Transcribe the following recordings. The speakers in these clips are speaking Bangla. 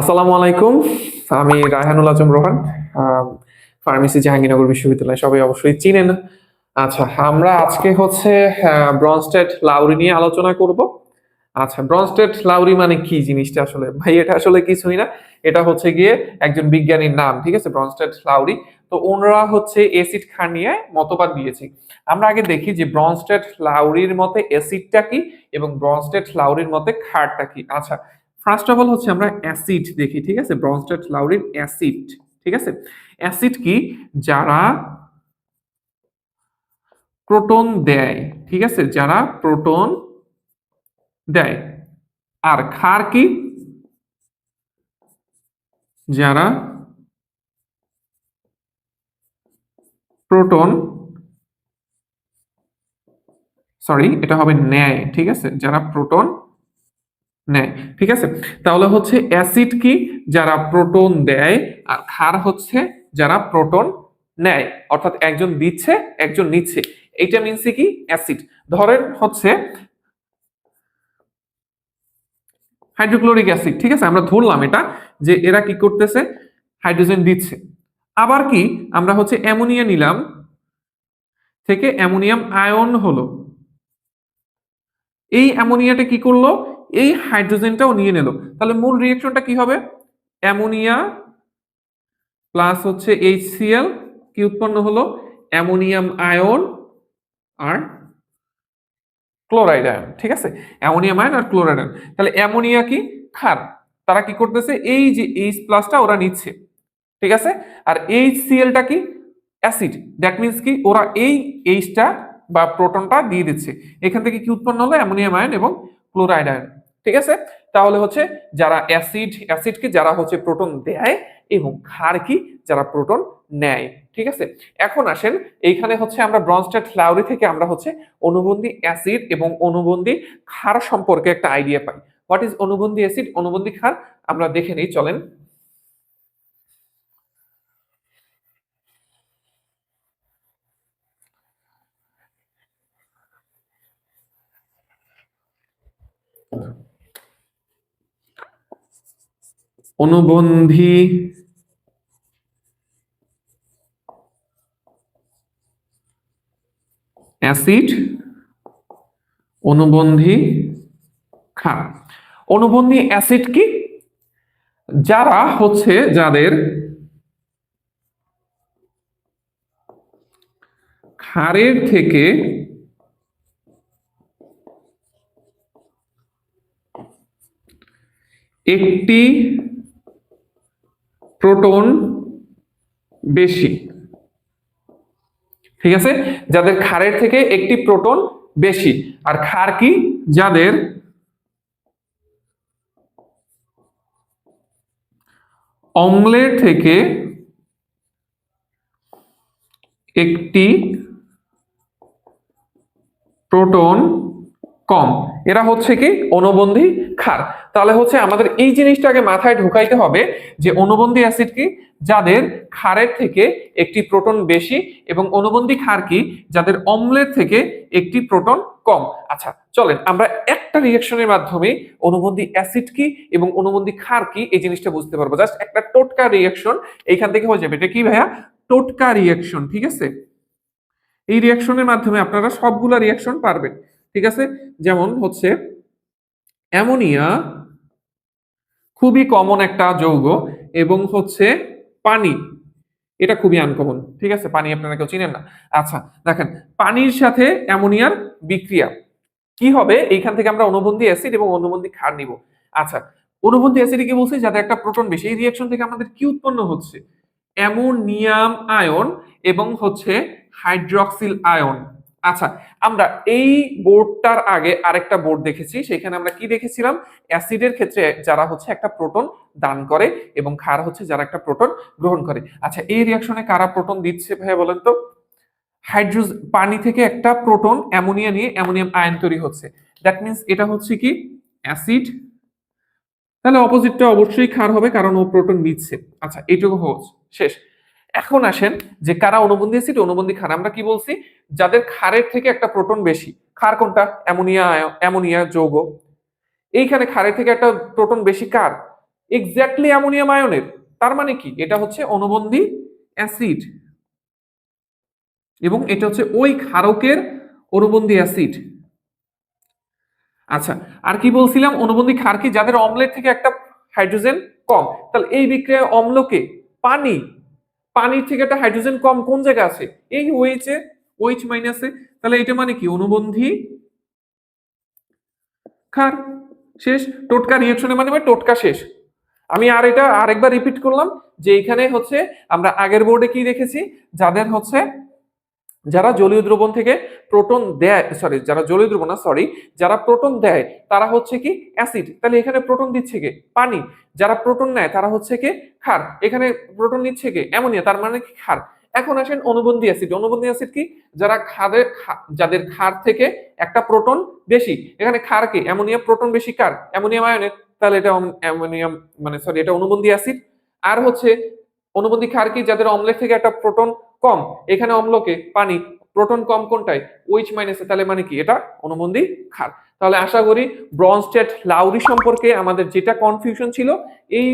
আসসালামু আলাইকুম। আমি রায়হানুল আজম রোহান ফার্মেসি জাহাঙ্গীরনগর বিশ্ববিদ্যালয়। সবাই অবশ্যই চিনেন। আচ্ছা আমরা আজকে হচ্ছে ব্রনস্টেড লাউরি নিয়ে আলোচনা করব। আচ্ছা ব্রনস্টেড লাউরি মানে কি জিনিসটা আসলে? ভাই, এটা আসলে কিছুই না। এটা হচ্ছে গিয়ে একজন বিজ্ঞানীর নাম, ঠিক আছে? Bronsted Lowry. তো ওনারা হচ্ছে অ্যাসিড খার নিয়ে মতবাদ দিয়েছে। আমরা আগে দেখি যে ব্রনস্টেড লাউরির মতে অ্যাসিডটা কি এবং ব্রনস্টেড লাউরির মতে খারটা কি। আচ্ছা ফার্স্ট অফ অল হচ্ছে আমরা অ্যাসিড দেখি, ঠিক আছে? ব্রনস্টেড লাউরির অ্যাসিড ঠিক আছে? অ্যাসিড কি? যারা প্রোটন দেয়, ঠিক আছে? যারা প্রোটন দেয়। আর ক্ষার কি? যারা প্রোটন সরি এটা হবে ন্যায়, ঠিক আছে? যারা প্রোটন নেয়, ঠিক আছে? তাহলে হচ্ছে অ্যাসিড কি? যারা প্রোটন দেয়, আর ক্ষার হচ্ছে যারা প্রোটন নেয়। অর্থাৎ একজন দিচ্ছে, একজন নিচ্ছে। এইটা মিনসি কি? অ্যাসিড। ধরেন হচ্ছে হাইড্রোক্লোরিক অ্যাসিড, ঠিক আছে? আমরা ধরলাম এটা যে এরা কি করতেছে? হাইড্রোজেন দিচ্ছে। আবার কি? আমরা হচ্ছে অ্যামোনিয়া নিলাম। থেকে অ্যামোনিয়াম আয়ন হলো। এই অ্যামোনিয়াটা কি করল? এই হাইড্রোজেনটাও নিয়ে নিল। তাহলে মূল রিয়েকশনটা কি হবে? অ্যামোনিয়া প্লাস হচ্ছে এইচসিএল কি উৎপন্ন হলো? অ্যামোনিয়াম আয়ন আর ক্লোরাইড আয়ন, ঠিক আছে? অ্যামোনিয়াম আয়ন আর ক্লোরাইড আয়ন। তাহলে অ্যামোনিয়া কি? ক্ষার। তারা কি করতেছে? এই যে এইচ প্লাসটা ওরা নিচ্ছে, ঠিক আছে? আর এইচ সিএলটা কি? অ্যাসিড। দ্যাট মিন্স কি? ওরা এই এইচটা বা প্রোটনটা দিয়ে দিচ্ছে। এখান থেকে কি উৎপন্ন হলো? অ্যামোনিয়াম আয়ন এবং ক্লোরাইড আয়ন। ঠিক আছে? তাহলে হচ্ছে যারা অ্যাসিড অ্যাসিড কি যারা হচ্ছে প্রোটন দেয় এবং ক্ষার কি? যারা প্রোটন নেয়, ঠিক আছে? এখন আসেন, এইখানে হচ্ছে আমরা ব্রনস্টার ফ্লাউরি থেকে আমরা হচ্ছে অনুবন্ধী অ্যাসিড এবং অনুবন্ধী ক্ষার সম্পর্কে একটা আইডিয়া পাই। হোয়াট ইজ অনুবন্ধী অ্যাসিড, অনুবন্ধী ক্ষার? আমরা দেখে নিই, চলেন। অনুবন্ধী অ্যাসিড অনুবন্ধী ক্ষার। অনুবন্ধী অ্যাসিড কি? যারা হচ্ছে যাদের ক্ষারের থেকে একটি প্রোটন বেশি। ঠিক আছে? যাদের ক্ষারের থেকে একটি প্রোটন বেশি। আর ক্ষার কি? যাদের অম্লের থেকে একটি প্রোটন কম। এরা হচ্ছে কি অনুবন্ধী ক্ষার তাহলে হচ্ছে আমাদের এই জিনিসটাকে মাথায় ঢুকাইতে হবে যে অনুবন্ধী অ্যাসিড কি? যাদের ক্ষারের থেকে একটি প্রোটন বেশি এবং অনুবন্ধী ক্ষার কি? যাদের অম্লের থেকে একটি প্রোটন কম। আচ্ছা চলেন আমরা একটা রিয়েকশনের মাধ্যমে অনুবন্ধী অ্যাসিড কি এবং অনুবন্ধী ক্ষার কি এই জিনিসটা বুঝতে পারব। জাস্ট একটা টোটকা রিয়েকশন এইখান থেকে হয়ে যাবে। এটা কি ভাইয়া? টোটকা রিয়েকশন ঠিক আছে? এই রিয়েকশনের মাধ্যমে আপনারা সবগুলা রিয়েকশন পারবেন। ঠিক আছে? যেমন হচ্ছে, অ্যামোনিয়া খুবই কমন একটা যৌগ এবং হচ্ছে পানি। এটা খুবই আনকমন ঠিক আছে? পানি আপনারা কেউ চিনেন না? আচ্ছা দেখেন, পানির সাথে অ্যামোনিয়ার বিক্রিয়া। কি হবে? এইখান থেকে আমরা অনুবন্ধী অ্যাসিড এবং অনুবন্ধী ক্ষার নিব। আচ্ছা অনুবন্ধী অ্যাসিড কি বলছি? যাতে একটা প্রোটন বেশি, এই রিয়াকশন থেকে আমাদের কি উৎপন্ন হচ্ছে? অ্যামোনিয়াম আয়ন এবং হচ্ছে হাইড্রক্সিল আয়ন আচ্ছা আমরা এই বোর্ডটার আগে আরেকটা বোর্ড দেখেছি সেখানে আমরা কি দেখেছিলাম? অ্যাসিডের ক্ষেত্রে যারা হচ্ছে একটা প্রোটন দান করে এবং ক্ষার হচ্ছে যারা একটা প্রোটন গ্রহণ করে। আচ্ছা এই রিয়াকশনে কারা প্রোটন দিচ্ছে ভাইয়া বলেন তো? হাইড্রোজ, পানি থেকে একটা প্রোটন অ্যামোনিয়া নিয়ে অ্যামোনিয়াম আয়ন তৈরি হচ্ছে। দ্যাট মিন্স এটা হচ্ছে কি? অ্যাসিড। তাহলে অপোজিটটা অবশ্যই ক্ষার হবে কারণ ও প্রোটন নিচ্ছে। আচ্ছা এইটুকু হচ্ছে শেষ। এখন আসেন যে কারা অনুবন্ধী অ্যাসিড অনুবন্ধী ক্ষার আমরা কি বলছি? যাদের ক্ষারের থেকে একটা প্রোটন বেশি। ক্ষার কোনটা? অ্যামোনিয়া অ্যামোনিয়া যৌগ। এইখানে ক্ষারের থেকে একটা প্রোটন বেশি কার? এক্স্যাক্টলি অ্যামোনিয়াম আয়নের তার মানে কি? এটা হচ্ছে অনুবন্ধী অ্যাসিড। এবং এটা হচ্ছে ওই ক্ষারকের অনুবন্ধী অ্যাসিড। আচ্ছা আর কি বলছিলাম? অনুবন্ধী ক্ষার কি? যাদের অম্লের থেকে একটা হাইড্রোজেন কম। তাহলে এই বিক্রিয়ায় অম্লকে পানি পানির থেকে একটা হাইড্রোজেন কম কোন জায়গায় আছে? এই ওইচে এ ওএইচ মাইনাসে তাহলে এটা মানে কি? অনুবন্ধী? খার, শেষ। টোটকা রিয়েকশনের মানে টোটকা শেষ। আমি আর এটা আরেকবার রিপিট করলাম যে এখানে হচ্ছে আমরা আগের বোর্ডে কি দেখেছি? যাদের হচ্ছে যারা জলীয় দ্রবণ থেকে প্রোটন দেয় সরি যারা জলীয় দ্রবণ না সরি যারা প্রোটন দেয়, তারা হচ্ছে কি অ্যাসিড। তাহলে এখানে প্রোটন দিচ্ছে কে? পানি। যারা প্রোটন নেয়, তারা হচ্ছে কি? ক্ষার। এখানে প্রোটন নিচ্ছে কে? অ্যামোনিয়া, তার মানে কি ক্ষার। এখন আসেন অনুবন্ধী অ্যাসিড। অনুবন্ধী অ্যাসিড কি? যারা খাদের যাদের ক্ষার থেকে একটা প্রোটন বেশি। এখানে ক্ষার কি? অ্যামোনিয়া প্রোটন বেশি কার? অ্যামোনিয়াম আয়নের। তাহলে এটা অ্যামোনিয়াম মানে সরি এটা অনুবন্ধী অ্যাসিড। আর হচ্ছে অনুবন্ধী ক্ষার কি? যাদের অম্লের থেকে একটা প্রোটন কম। এখানে অম্লকে পানি প্রোটন কম কোনটায়? ওইচ মাইনাসে তাহলে মানে কি? এটা অনুবন্ধী ক্ষার তাহলে আশা করি ব্রনস্টেট লাউরি সম্পর্কে আমাদের যেটা কনফিউশন ছিল, এই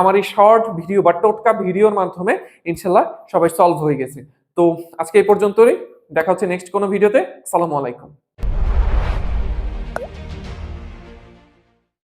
আমার এই শর্ট ভিডিও বা টোটকা ভিডিওর মাধ্যমে ইনশাল্লাহ সবাই সলভ হয়ে গেছে। তো আজকে এই পর্যন্তই। দেখা হচ্ছে নেক্সট কোনো ভিডিওতে সালামু আলাইকুম।